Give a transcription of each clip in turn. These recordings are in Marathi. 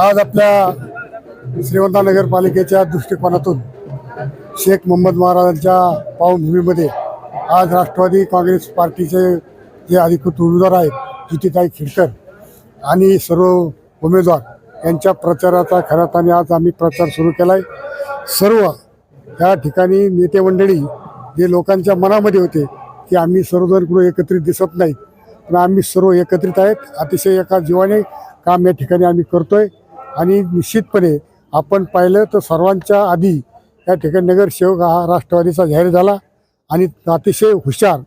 आज आपल्या श्रीवंता नगरपालिकेच्या दृष्टिकोनातून शेख मोहम्मद महाराजांच्या पावभूमीमध्ये आज राष्ट्रवादी काँग्रेस पार्टीचे जे अधिकृत उमेदवार आहेत जितीताई खिडकर आणि सर्व उमेदवार यांच्या प्रचाराचा खऱ्याताने आज आम्ही प्रचार सुरू केला आहे सर्व या ठिकाणी नेते मंडळी जे लोकांच्या मनामध्ये होते की आम्ही सर्वजण कुठं एकत्रित दिसत नाही पण आम्ही सर्व एकत्रित आहेत. अतिशय एका जीवाने काम या ठिकाणी आम्ही करतोय. आणि निश्चितपणे आपण पाहिलं तर सर्वांच्या आधी या ठिकाणी नगरसेवक हा राष्ट्रवादीचा जाहीर झाला आणि अतिशय हुशार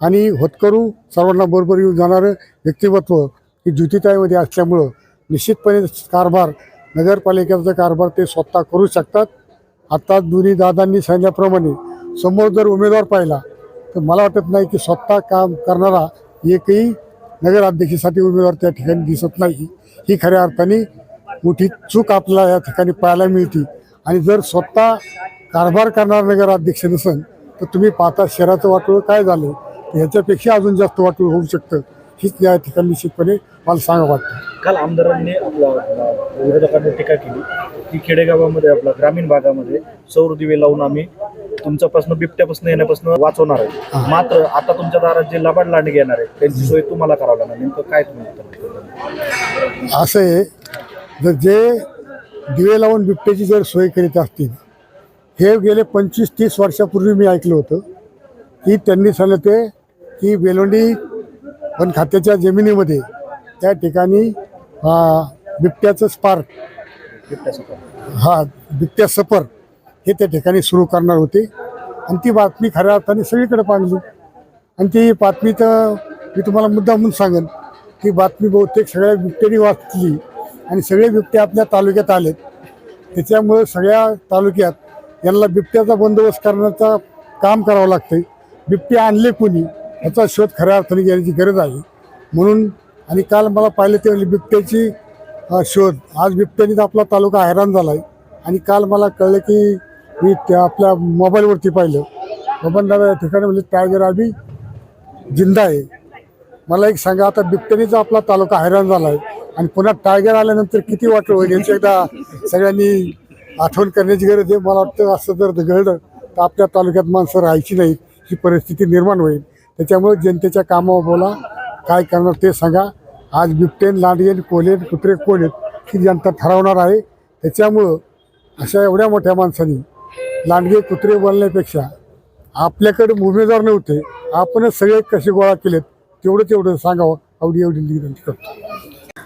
आणि होतकरू सर्वांना बरोबर येऊन जाणारं व्यक्तिमत्व ही ज्युतिताईमध्ये असल्यामुळं निश्चितपणे कारभार नगरपालिकेचा कारभार ते स्वतः करू शकतात. आता दोन्ही दादांनी सांगितल्याप्रमाणे समोर जर उमेदवार पाहिला तर मला वाटत नाही की स्वतः काम करणारा एकही नगराध्यक्षासाठी उमेदवार त्या ठिकाणी दिसत नाही. ही खऱ्या अर्थाने मोठी चूक आपल्याला या ठिकाणी पाहायला मिळते. आणि जर स्वतः कारभार करणारा नगराध्यक्ष नसेल तर तुम्ही पाहता शहराचं वाटोळ काय झालं? ह्याच्यापेक्षा अजून जास्त वाटोळ होऊ शकतं. हीच या ठिकाणी निश्चितपणे मला सांगा वाटतं. काल आमदारांनी आपला विरोधकांनी टीका केली की खेडेगावामध्ये आपला ग्रामीण भागामध्ये सौर दिवे लावून आम्ही तुमच्यापासून बिबट्यापासून येण्यापासून वाचवणार आहे. मात्र आता तुमच्या दारात जे लबाड लांडगे येणार आहे त्यांची सोय तुम्हाला करावं लागणार. नेमकं काय तुम्ही? असं आहे जर जे दिवे लावून बिबट्याची जर सोय करीत असतील हे गेले पंचवीस तीस वर्षापूर्वी मी ऐकलं होतं की त्यांनी सांगितले की बेलोंडी वन खात्याच्या जमिनीमध्ये त्या ठिकाणी बिबट्याचं स्पार्क हा बिबट्या सफर हे त्या ठिकाणी सुरू करणार होते. आणि ती बातमी खऱ्या अर्थाने सगळीकडे पांगली आणि ती बातमी तर मी तुम्हाला मुद्दा म्हणून सांगेन ती बातमी बहुतेक सगळ्या बिबट्यानी वाचली. आणि सगळे बिबटे आपल्या तालुक्यात आलेत. त्याच्यामुळं सगळ्या तालुक्यात यांना बिबट्याचा बंदोबस्त करण्याचा काम करावं लागतं बिबटे आणले कोणी याचा शोध खऱ्या अर्थाने घेण्याची गरज आहे. म्हणून आणि काल मला पाहिलं ते बिबट्याची शोध. आज बिबट्याने आपला तालुका हैराण झाला आहे आणि काल मला कळलं की मी त्या आपल्या मोबाईलवरती पाहिलं. बबनदादा या ठिकाणी म्हणजे टायगर आम्ही जिंदा आहे. मला एक सांगा आता बिबट्यानीचा आपला तालुका हैराण झाला आहे आणि पुन्हा टायगर आल्यानंतर किती वाटलं होईल? याची एकदा सगळ्यांनी आठवण करण्याची गरज आहे. मला वाटतं असं जर घडलं तर आपल्या तालुक्यात माणसं राहायची नाहीत ही परिस्थिती निर्माण होईल. त्याच्यामुळे जनतेच्या कामावर बोला. काय करणार ते सांगा. आज बिबटेन लांडगेन कोलेन कुत्रे कोलेन ही जनता ठरवणार आहे. त्याच्यामुळं अशा एवढ्या मोठ्या माणसांनी लांडगे कुत्रे बोलण्यापेक्षा आपल्याकडे उमेदवार नव्हते. आपणच सगळे कसे गोळा केलेत तेवढं तेवढं सांगावं. एवढी एवढी विनंती करतो.